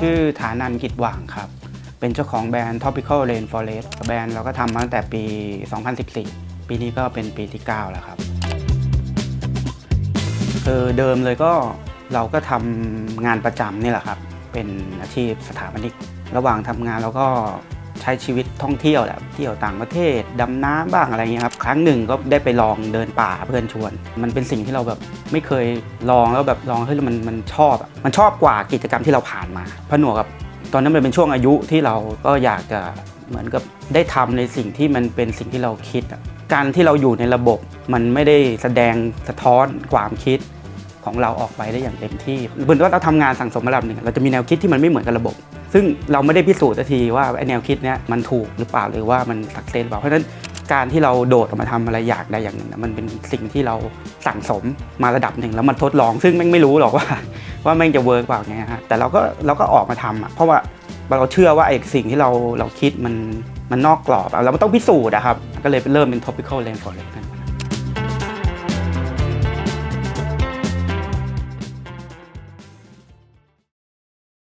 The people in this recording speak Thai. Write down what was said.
ชื่อฐานันกิจหว่างครับ เป็นเจ้าของแบรนด์ Tropical Rainforest แบรนด์เราก็ทำมาตั้งแต่ปี 2014 ปีนี้ก็เป็นปีที่ 9 แล้วครับคือเดิมเลยก็เราก็ทำงานประจำนี่แหละครับ เป็นอาชีพสถาปนิก ระหว่างทำงานเราก็ ช้ชีวิตท่องเที่ยวแหละเที่ยวต่างประเทศดำน้ำบ้างอะไรเงี้ยครับครั้งหนึ่งก็ได้ไปลองเดินป่าเพื่อนชวน มันเป็นสิ่งที่เราแบบไม่เคยลองแล้วแบบลองเฮ้ยมันมันชอบอะมันชอบกว่ากิจกรรมที่เราผ่านมาผนวกกับตอนนั้นมันเป็นช่วงอายุที่เราก็อยากจะเหมือนกับได้ทำในสิ่งที่มันเป็นสิ่งที่เราคิดอะการที่เราอยู่ในระบบมันไม่ได้แสดงสะท้อนความคิดของเราออกไปได้อย่างเต็มที่เหมือนว่าเราทำงานสั่งสมระดับหนึ่งเราจะมีแนวคิดที่มันไม่เหมือนกับระบบ ซึ่งเราไม่ได้พิสูจน์สักทีว่าไอแนวคิดเนี้ยมันถูกหรือเปล่าหรือว่ามันสักเซนหรือเปล่าเพราะฉะนั้นการที่เราโดดออกมาทำอะไรอยากได้อย่างหนึ่งมันเป็นสิ่งที่เราสั่งสมมาระดับหนึ่งแล้วมันทดลอง ซึ่งแม่งไม่รู้หรอกว่า ว่าแม่งจะเวิร์กเปล่าไงฮะแต่เราก็เราก็ออกมาทำอะเพราะว่าเราเชื่อว่าไอ้สิ่งที่เราเราคิดมันมันนอกกรอบอะเรามันต้องพิสูจน์อะครับก็เลยเริ่มเป็น topical rainforest กัน